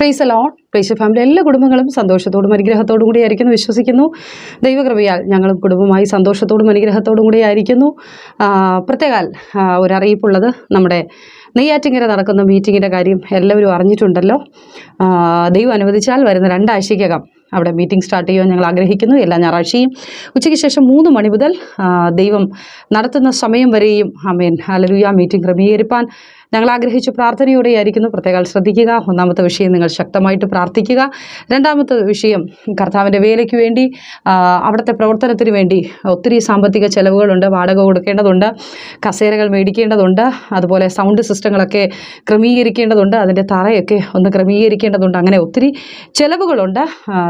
Fries alone fries family എല്ലാ കുടുംബങ്ങളും സന്തോഷത്തോടും അനുഗ്രഹത്തോടും കൂടി ആയിരിക്കുന്നു. വിശ്വസിക്കുന്നു. ദൈവകൃപയാൽ ഞങ്ങളും കുടുംബമായി സന്തോഷത്തോടും അനുഗ്രഹത്തോടും കൂടി ആയിരിക്കുന്നു. പ്രത്യേകാൽ ഒരറിയിപ്പുള്ളത് നമ്മുടെ നെയ്യാറ്റിങ്ങര നടക്കുന്ന മീറ്റിങ്ങിന്റെ കാര്യം എല്ലാവരും അറിഞ്ഞിട്ടുണ്ടല്ലോ. ദൈവം അനുവദിച്ചാൽ വരുന്ന രണ്ടാഴ്ചയ്ക്കകം അവിടെ മീറ്റിംഗ് സ്റ്റാർട്ട് ചെയ്യുവാൻ ഞങ്ങൾ ആഗ്രഹിക്കുന്നു. എല്ലാ ഞായറാഴ്ചയും ഉച്ചയ്ക്ക് ശേഷം മൂന്ന് മണി മുതൽ ദൈവം നടത്തുന്ന സമയം വരെയും അമേൻ അലരുയ മീറ്റിംഗ് ക്രമീകരിപ്പാൻ ഞങ്ങൾ ആഗ്രഹിച്ച പ്രാർത്ഥനയോടെ ആയിരിക്കുന്നു പ്രത്യേകം ശ്രദ്ധിക്കുക. ഒന്നാമത്തെ വിഷയം നിങ്ങൾ ശക്തമായിട്ട് പ്രാർത്ഥിക്കുക. രണ്ടാമത്തെ വിഷയം കർത്താവിന്റെ വേലയ്ക്ക് വേണ്ടി അവിടുത്തെ പ്രവർത്തനത്തിന് വേണ്ടി ഒത്തിരി സാമ്പത്തിക ചെലവുകളുണ്ട് വാടക കൊടുക്കേണ്ടതുണ്ട് കസേരകൾ മേടിക്കേണ്ടതുണ്ട് അതുപോലെ സൗണ്ട് സിസ്റ്റങ്ങളൊക്കെ ക്രമീകരിക്കേണ്ടതുണ്ട് അതിന്റെ തറയൊക്കെ ഒന്ന് ക്രമീകരിക്കേണ്ടതുണ്ട്. അങ്ങനെ ഒത്തിരി ചെലവുകളുണ്ട്.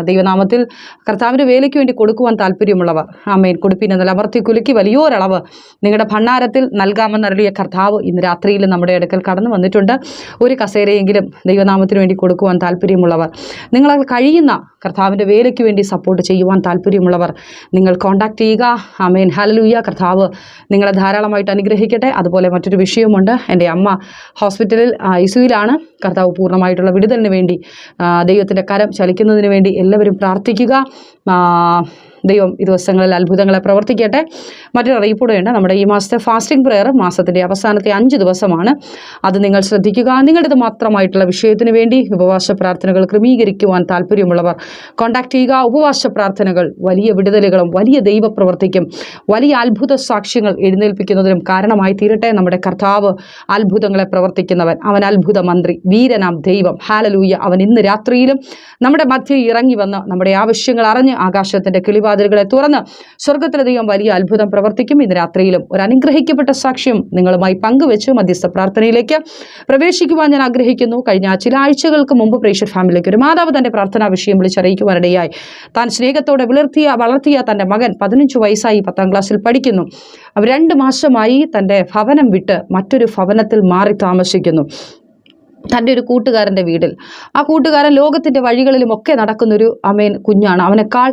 ദൈവനാമത്തിൽ കർത്താവിന്റെ വേലയ്ക്ക് വേണ്ടി കൊടുക്കുവാൻ താല്പര്യമുള്ളവർ ആമേൻ. കൊടുപ്പിൻ എന്നാൽ അമർത്തി കുലുക്കി വലിയൊരളവ് നിങ്ങളുടെ ഭണ്ണാരത്തിൽ നൽകാമെന്നറിയ കർത്താവ് ഇന്ന് രാത്രിയിൽ നമ്മുടെ അടുക്കൽ കടന്നു വന്നിട്ടുണ്ട്. ഒരു കസേരയെങ്കിലും ദൈവനാമത്തിന് വേണ്ടി കൊടുക്കുവാൻ താല്പര്യമുള്ളവർ നിങ്ങളാൽ കഴിയുന്ന കർത്താവിന്റെ വേലയ്ക്ക് വേണ്ടി സപ്പോർട്ട് ചെയ്യുവാൻ താല്പര്യമുള്ളവർ നിങ്ങൾ കോൺടാക്ട് ചെയ്യുക. അമേൻ ഹലലൂയ കർത്താവ് നിങ്ങളെ ധാരാളമായിട്ട് അനുഗ്രഹിക്കട്ടെ. അതുപോലെ മറ്റൊരു വിഷയമുണ്ട് എന്റെ അമ്മ ഹോസ്പിറ്റലിൽ ഐസിയുലാണ് കർത്താവ് പൂർണമായിട്ടുള്ള വിടുതലിന് വേണ്ടി ദൈവത്തിന്റെ കരം ചലിക്കുന്നതിന് വേണ്ടി എല്ലാവരും പ്രാർത്ഥിക്കുക. ദൈവം ഈ ദിവസങ്ങളിൽ അത്ഭുതങ്ങളെ പ്രവർത്തിക്കട്ടെ. മറ്റൊരു അറിയിപ്പൂടെയുണ്ട് നമ്മുടെ ഈ മാസത്തെ ഫാസ്റ്റിംഗ് പ്രെയർ മാസത്തിന്റെ അവസാനത്തെ അഞ്ച് ദിവസമാണ്. അത് നിങ്ങൾ ശ്രദ്ധിക്കുക. നിങ്ങളുടേത് മാത്രമായിട്ടുള്ള വിഷയത്തിന് വേണ്ടി ഉപവാസ പ്രാർത്ഥനകൾ ക്രമീകരിക്കുവാൻ താല്പര്യമുള്ളവർ കോണ്ടാക്ട് ചെയ്യുക. ഉപവാസ പ്രാർത്ഥനകൾ വലിയ വിടുതലുകളും വലിയ ദൈവപ്രവർത്തിക്കും. വലിയ അത്ഭുത സാക്ഷ്യങ്ങൾ എഴുന്നേൽപ്പിക്കുന്നതിനും കാരണമായി തീരട്ടെ നമ്മുടെ കർത്താവ് അത്ഭുതങ്ങളെ പ്രവർത്തിക്കുന്നവൻ. അവൻ അത്ഭുത മന്ത്രി വീരനാം ദൈവം. ഹാലലൂയ അവൻ ഇന്ന് രാത്രിയിലും നമ്മുടെ മധ്യ ഇറങ്ങി വന്ന് നമ്മുടെ ആവശ്യങ്ങൾ അറിഞ്ഞ് ആകാശത്തിന്റെ കിളിവാതിലുകളെ തുറന്ന് സ്വർഗത്തിലെ ദൈവം വലിയ അത്ഭുതം പ്രവർത്തിക്കും. ഇന്ന് രാത്രിയിലും ഒരു അനുഗ്രഹിക്കപ്പെട്ട സാക്ഷ്യം നിങ്ങളുമായി പങ്കുവെച്ച് മധ്യസ്ഥ പ്രാർത്ഥനയിലേക്ക് പ്രവേശിക്കുവാൻ ഞാൻ ആഗ്രഹിക്കുന്നു. കഴിഞ്ഞ ചില ആഴ്ചകൾക്ക് മുമ്പ് പ്രേക്ഷർ ഫാമിലിക്ക് ഒരു മാതാവ് തന്റെ പ്രാർത്ഥനാ വിഷയം വിളിച്ചറിയിക്കുവാനിടയായി. താൻ സ്നേഹത്തോടെ വിളർത്തിയ വളർത്തിയ തന്റെ മകൻ പതിനഞ്ച് വയസ്സായി പത്താം ക്ലാസ്സിൽ പഠിക്കുന്നു. അവർ രണ്ട് മാസമായി തന്റെ ഭവനം വിട്ട് മറ്റൊരു ഭവനത്തിൽ മാറി താമസിക്കുന്നു. തന്റെ ഒരു കൂട്ടുകാരന്റെ വീട്ടിൽ. ആ കൂട്ടുകാരൻ ലോകത്തിന്റെ വഴികളിലുമൊക്കെ നടക്കുന്നൊരു അമേൻ കുഞ്ഞാണ്. അവനേക്കാൾ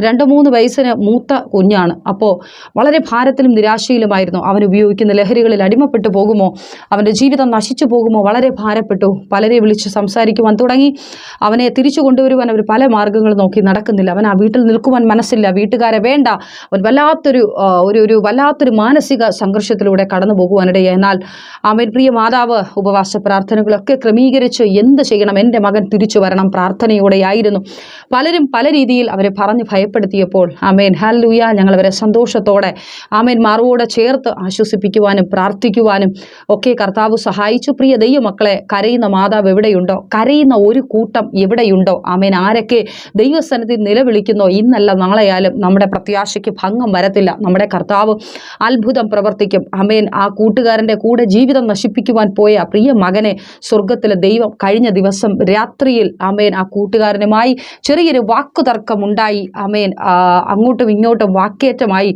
രണ്ട് മൂന്ന് വയസ്സിന് മൂത്ത കുഞ്ഞാണ്. അപ്പോൾ വളരെ ഭാരത്തിലും നിരാശയിലുമായിരുന്നു. അവൻ ഉപയോഗിക്കുന്ന ലഹരികളിൽ അടിമപ്പെട്ടു പോകുമോ? അവന്റെ ജീവിതം നശിച്ചു പോകുമോ? വളരെ ഭാരപ്പെട്ടു. പലരെ വിളിച്ച് സംസാരിക്കുവാൻ തുടങ്ങി. അവനെ തിരിച്ചു കൊണ്ടുവരുവാൻ അവർ പല മാർഗങ്ങൾ നോക്കി നടക്കുന്നില്ല. അവൻ ആ വീട്ടിൽ നിൽക്കുവാൻ മനസ്സില്ല. വീട്ടുകാരെ വേണ്ട. അവൻ വല്ലാത്തൊരു ഒരു ഒരു വല്ലാത്തൊരു മാനസിക സംഘർഷത്തിലൂടെ കടന്നു പോകുവാനിടയായി. എന്നാൽ അവൻ പ്രിയ മാതാവ് ഉപവാസ പ്രാർത്ഥനകളൊക്കെ ക്രമീകരിച്ച് എന്ത് ചെയ്യണം? എന്റെ മകൻ തിരിച്ചു വരണം പ്രാർത്ഥനയോടെയായിരുന്നു. പലരും പല രീതിയിൽ അവരെ പറഞ്ഞ് ഭയപ്പെടുത്തിയപ്പോൾ ആമേൻ ഹല്ലുയ ഞങ്ങൾ അവരെ സന്തോഷത്തോടെ ആമേൻ മാറുവോടെ ചേർത്ത് ആശ്വസിപ്പിക്കുവാനും പ്രാർത്ഥിക്കുവാനും ഒക്കെ കർത്താവ് സഹായിച്ചു. പ്രിയ ദൈവമക്കളെ കരയുന്ന മാതാവ് എവിടെയുണ്ടോ? കരയുന്ന ഒരു കൂട്ടം എവിടെയുണ്ടോ? ആമേൻ ആരൊക്കെ ദൈവസ്ഥാനത്തിൽ നിലവിളിക്കുന്നോ? ഇന്നല്ല നാളെയാലും നമ്മുടെ പ്രത്യാശയ്ക്ക് ഭംഗം വരത്തില്ല. നമ്മുടെ കർത്താവ് അത്ഭുതം പ്രവർത്തിക്കും. അമേൻ ആ കൂട്ടുകാരന്റെ കൂടെ ജീവിതം നശിപ്പിക്കുവാൻ പോയ ആ പ്രിയ മകനെ സ്വർഗത്തിലെ ദൈവം കഴിഞ്ഞ ദിവസം രാത്രിയിൽ അമേൻ ആ കൂട്ടുകാരനുമായി ചെറിയൊരു വാക്കുതർക്കമുണ്ടായി അമേൻ. അങ്ങോട്ടും ഇങ്ങോട്ടും വാക്കേറ്റമായി.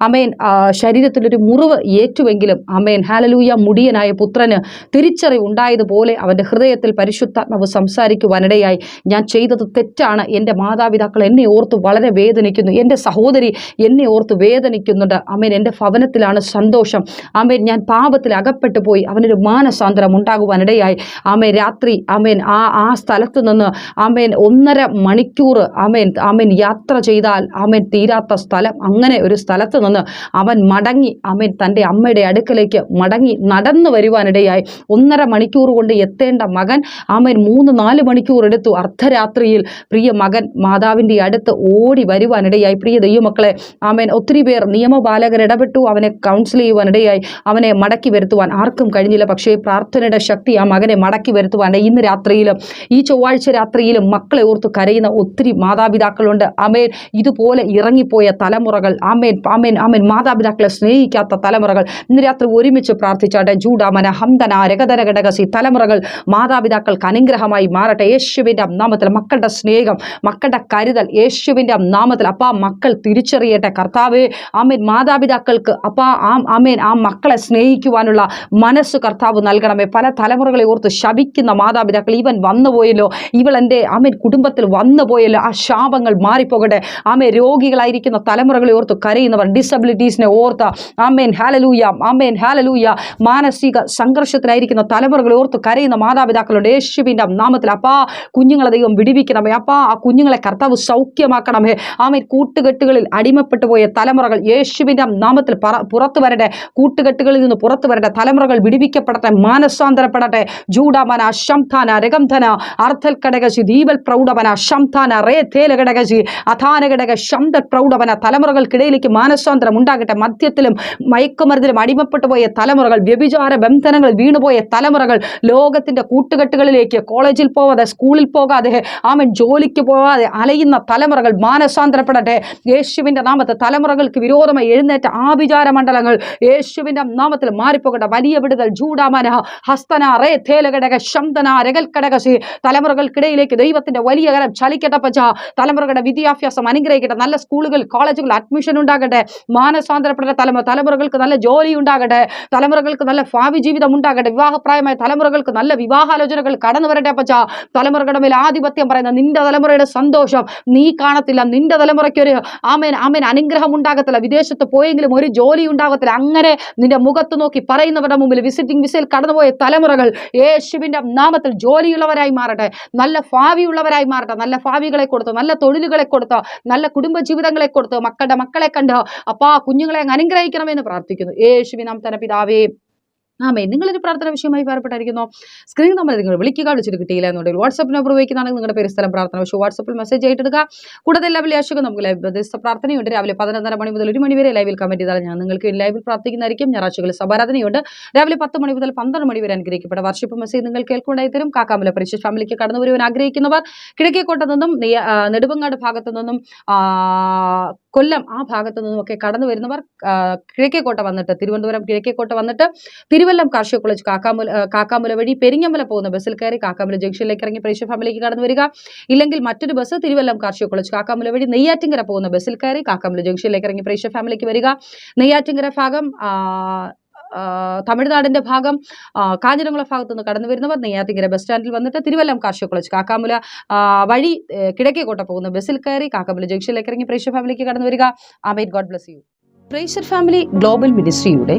അമേൻ. ശരീരത്തിലൊരു മുറിവ് ഏറ്റുവെങ്കിലും അമേൻ. ഹാലലൂയ മുടിയനായ പുത്രന് തിരിച്ചറിവ് ഉണ്ടായതുപോലെ അവന്റെ ഹൃദയത്തിൽ പരിശുദ്ധാത്മാവ് സംസാരിക്കുവാനിടയായി. ഞാൻ ചെയ്തത് തെറ്റാണ്. എന്റെ മാതാപിതാക്കൾ എന്നെ ഓർത്ത് വളരെ വേദനിക്കുന്നു. എന്റെ സഹോദരി എന്നെ ഓർത്ത് വേദനിക്കുന്നുണ്ട്. അമേൻ. എന്റെ ഭവനത്തിലാണ് സന്തോഷം. ആമേൻ ഞാൻ പാപത്തിൽ അകപ്പെട്ടു പോയി. അവനൊരു മാനസാന്തരം ഉണ്ടാകുവാനിടയായി. ആമേൻ രാത്രി ആമേൻ ആ ആ സ്ഥലത്ത് നിന്ന് ആമേൻ ഒന്നര മണിക്കൂർ ആമേൻ ആമേൻ യാത്ര ചെയ്താൽ ആമേൻ തീരാത്ത സ്ഥലം. അങ്ങനെ ഒരു സ്ഥലത്ത് നിന്ന് അവൻ മടങ്ങി ആമേൻ തന്റെ അമ്മയുടെ അടുക്കലേക്ക് മടങ്ങി നടന്നു വരുവാനിടയായി. ഒന്നര മണിക്കൂർ കൊണ്ട് എത്തേണ്ട മകൻ ആമേൻ മൂന്ന് നാല് മണിക്കൂർ എടുത്തു അർദ്ധരാത്രിയിൽ പ്രിയ മകൻ മാതാവിന്റെ അടുത്ത് ഓടി വരുവാനിടയായി. പ്രിയ ദൈവമക്കളെ ആമേൻ ഒത്തിരി പേർ നിയമപാലകർ ഇടപെട്ടു. അവനെ കൗൺസിൽ ചെയ്യുവാനിടയായി. അവനെ മടക്കി വരുത്തുവാൻ ആർക്കും കഴിഞ്ഞില്ല. പക്ഷേ പ്രാർത്ഥനയുടെ ശക്തി ആ മകനെ മടക്കി വരുത്തുവാൻ ഇന്ന് രാത്രിയിലും ഈ ചൊവ്വാഴ്ച രാത്രിയിലും മക്കളെ ഓർത്ത് കരയുന്ന ഒത്തിരി മാതാപിതാക്കളുണ്ട് അമേൻ ഇതുപോലെ ഇറങ്ങിപ്പോയ തലമുറകൾ അമേൻ അമേൻ അമേൻ മാതാപിതാക്കളെ സ്നേഹിക്കാത്ത തലമുറകൾ ഇന്ന് രാത്രി ഒരുമിച്ച് പ്രാർത്ഥിച്ചാട്ടെ ജൂഡാമന ഹംദന രഗതര ഘടകസി തലമുറകൾ മാതാപിതാക്കൾക്ക് അനുഗ്രഹമായി മാറട്ടെ. യേശുവിന്റെ നാമത്തിൽ മക്കളുടെ സ്നേഹം മക്കളുടെ കരുതൽ യേശുവിന്റെ നാമത്തിൽ. അപ്പാ മക്കൾ തിരിച്ചറിയട്ടെ കർത്താവേ. ആമേൻ. മാതാപിതാക്കൾക്ക് അപ്പാ ആ ആമേൻ. ആ മക്കളെ സ്നേഹിക്കുവാനുള്ള മനസ്സ് കർത്താവ് നൽകണമേ. പല തലമുറകളെ ഓർത്ത് ശപിക്കുന്ന മാതാപിതാക്കൾ ഇവൻ വന്നുപോയല്ലോ. ഇവൾ എന്റെ ആമേൻ കുടുംബത്തിൽ വന്നുപോയല്ലോ. ആ ശാപങ്ങൾ രോഗങ്ങൾ മാറിപ്പോകട്ടെ. ആമേ രോഗികളായിരിക്കുന്ന തലമുറകളെ ഓർത്ത് കരയുന്നവർ ഡിസബിലിറ്റീസിനെ ഓർത്ത് ആമേൻ ഹാലലൂയ ആമേൻ ഹാലലൂയ മാനസിക സംഘർഷത്തിലായിരിക്കുന്ന തലമുറകളെ ഓർത്ത് കരയുന്ന മാതാപിതാക്കളുടെ യേശുവിന്റെ നാമത്തിൽ അപ്പാ കുഞ്ഞുങ്ങളെ ദൈവം വിടിവിക്കണമേ. അപ്പാ ആ കുഞ്ഞുങ്ങളെ കർത്താവ് സൗഖ്യമാക്കണമേ. ആമേൻ കൂട്ടുകെട്ടുകളിൽ അടിമപ്പെട്ടു പോയ തലമുറകൾ യേശുവിന്റെ നാമത്തിൽ പറ- പുറത്തു വരട്ടെ. കൂട്ടുകെട്ടുകളിൽ നിന്ന് പുറത്തു വരട്ടെ. തലമുറകൾ വിടിവിക്കപ്പെടട്ടെ മാനസാന്തരപ്പെടട്ടെ. ജൂഡാമന ശംധാന രഗംധന അർത്ഥൽ കടകശി ദീപൽ പ്രൗഢമന ശംധാന റേ തേല കടകശി അധാന ഘടക ശബ്ദ പ്രൗഢവന തലമുറകൾക്കിടയിലേക്ക് മാനസാന്തരം ഉണ്ടാകട്ടെ. മദ്യത്തിലും മയക്കുമരുന്നിലും അടിമപ്പെട്ടു പോയ തലമുറകൾ വ്യഭിചാര ബന്ധനങ്ങൾ വീണുപോയ തലമുറകൾ ലോകത്തിന്റെ കൂട്ടുകെട്ടുകളിലേക്ക് കോളേജിൽ പോവാതെ സ്കൂളിൽ പോകാതെ ആമൻ ജോലിക്ക് പോകാതെ അലയുന്ന തലമുറകൾ മാനസാന്തരപ്പെടട്ടെ. യേശുവിന്റെ നാമത്തെ തലമുറകൾക്ക് വിരോധമായി എഴുന്നേറ്റ ആഭിചാര മണ്ഡലങ്ങൾ യേശുവിന്റെ നാമത്തിൽ മാറിപ്പോകട്ടെ. വലിയ വിടുതൽ ജൂഡാമന ഹസ്തന റേ തേലകടക ശബ്ദന രകൽക്കടകശി തലമുറകൾക്കിടയിലേക്ക് ദൈവത്തിന്റെ വലിയ കരം ചലിക്കട്ടെ പച്ച തലമുറകളുടെ വിദ്യാഭ്യാസം അനുഗ്രഹിക്കട്ടെ. നല്ല സ്കൂളുകൾ കോളേജുകൾ അഡ്മിഷൻ ഉണ്ടാകട്ടെ. മാനസാന്തരപ്പെട്ട തലമുറ തലമുറകൾക്ക് നല്ല ജോലി ഉണ്ടാകട്ടെ. തലമുറകൾക്ക് നല്ല ഭാവി ജീവിതം ഉണ്ടാകട്ടെ. വിവാഹപ്രായമായ തലമുറകൾക്ക് നല്ല വിവാഹാലോചനകൾ കടന്നു വരട്ടെ പച്ച തലമുറകളുടെ മേൽ ആധിപത്യം പറയുന്ന നിന്റെ തലമുറയുടെ സന്തോഷം നീ കാണത്തില്ല. നിന്റെ തലമുറയ്ക്ക് ഒരു ആമേൻ ആമേൻ അനുഗ്രഹം ഉണ്ടാകത്തില്ല. വിദേശത്ത് പോയെങ്കിലും ഒരു ജോലി ഉണ്ടാകത്തില്ല. അങ്ങനെ നിന്റെ മുഖത്ത് നോക്കി പറയുന്നവരുടെ മുമ്പിൽ വിസിറ്റിംഗ് വിസയിൽ കടന്നുപോയ തലമുറകൾ യേശുവിന്റെ നാമത്തിൽ ജോലിയുള്ളവരായി മാറട്ടെ. നല്ല ഭാവിയുള്ളവരായി മാറട്ടെ. നല്ല ഭാവികളെ കൊടുത്തു നല്ല തൊഴിലുകളെ കൊടുത്ത് നല്ല കുടുംബ ജീവിതങ്ങളെ കൊടുത്ത് മക്കളുടെ മക്കളെ കണ്ട് അപ്പാ കുഞ്ഞുങ്ങളെ അനുഗ്രഹിക്കണമെന്ന് പ്രാർത്ഥിക്കുന്നു. യേശുവിനാം തന്നെ പിതാവേ ആമേ നിങ്ങളൊരു പ്രാർത്ഥന വിഷയമായി വേർപ്പെട്ടായിരിക്കുന്നു സ്ക്രീൻ നമ്പർ നിങ്ങൾ വിളിക്കുക വിളിച്ചിട്ട് കിട്ടിയില്ല എന്നുണ്ടെങ്കിൽ വാട്സപ്പ് നമ്പർ ഉപയോഗിക്കുന്നതാണെങ്കിൽ നിങ്ങളുടെ പേര് സ്ഥലം പ്രാർത്ഥന വിഷയം വാട്സപ്പിൽ മെസ്സേജ് ആയിട്ടിടുക കൂടാതെ എല്ലാ വെള്ളിയാഴ്ചക്കും നമുക്ക് ലൈവ് ദിവസ പ്രാർത്ഥനയുണ്ട്. രാവിലെ പതിനൊന്നര മണി മുതൽ ഒരു മണി വരെ ലൈവിൽ കമന്റ് ചെയ്താൽ ഞാൻ നിങ്ങൾക്ക് ലൈവിൽ പ്രാർത്ഥിക്കുന്നതായിരിക്കും. ഞായറാഴ്ചകളിൽ സഭാരാധനയുണ്ട് രാവിലെ പത്ത് മണി മുതൽ പന്ത്രണ്ട് മണി വരെ അനുഗ്രഹിക്കപ്പെട്ട വർഷിപ്പ് മെസ്സേജ് നിങ്ങൾ കേൾക്കുണ്ടായി കാക്കാമല പരിശുദ്ധ ഫാമിലിക്ക് കടന്നു വരുവാൻ ആഗ്രഹിക്കുന്നവർ കിഴക്കേക്കോട്ട നിന്നും നെടുമ്പങ്ങാട് ഭാഗത്തു നിന്നും കൊല്ലം ആ ഭാഗത്തു നിന്നും ഒക്കെ കടന്നു വരുന്നവർ കിഴക്കേക്കോട്ട വന്നിട്ട് തിരുവനന്തപുരം കിഴക്കേക്കോട്ട വന്നിട്ട് തിരുവല്ലം കാർഷിക കോളേജ് കാക്കാമുല കാക്കാമുല വഴി പെരിങ്ങമല പോകുന്ന ബസ്സിൽ കയറി കാക്കാമുല ജംഗ്ഷനിലേക്ക് ഇറങ്ങി പരീക്ഷ ഫാമിലേക്ക് കടന്നു വരിക. ഇല്ലെങ്കിൽ മറ്റൊരു ബസ് തിരുവല്ലം കാർഷിക കോളേജ് കാക്കാമുല വഴി നെയ്യാറ്റിങ്കര പോകുന്ന ബസ്സിൽ കയറി കാക്കാമുല ജംഗ്ഷനിലേക്ക് ഇറങ്ങി പരീക്ഷ ഫാമിലേക്ക് വരിക. നെയ്യാറ്റിങ്കര ഭാഗം തമിഴ്നാടിന്റെ ഭാഗം കാഞ്ഞിരംകുളം ഭാഗത്തു നിന്ന് കടന്നു വരുന്നവർ നെയ്യാറ്റിങ്കര ബസ് സ്റ്റാൻഡിൽ വന്നിട്ട് തിരുവല്ലം കാർഷിക കോളേജ് കാക്കാമുല വഴി കിടക്കേക്കോട്ട പോകുന്ന ബസ്സിൽ കയറി കാക്കാമുല ജംഗ്ഷനിലേക്ക് ഇറങ്ങി പ്രേക്ഷ ഫാമിലിക്ക് കടന്നു വരിക. ആമേൻ. God bless you. പ്രേഷർ family global മിനിസ്ട്രിയുടെ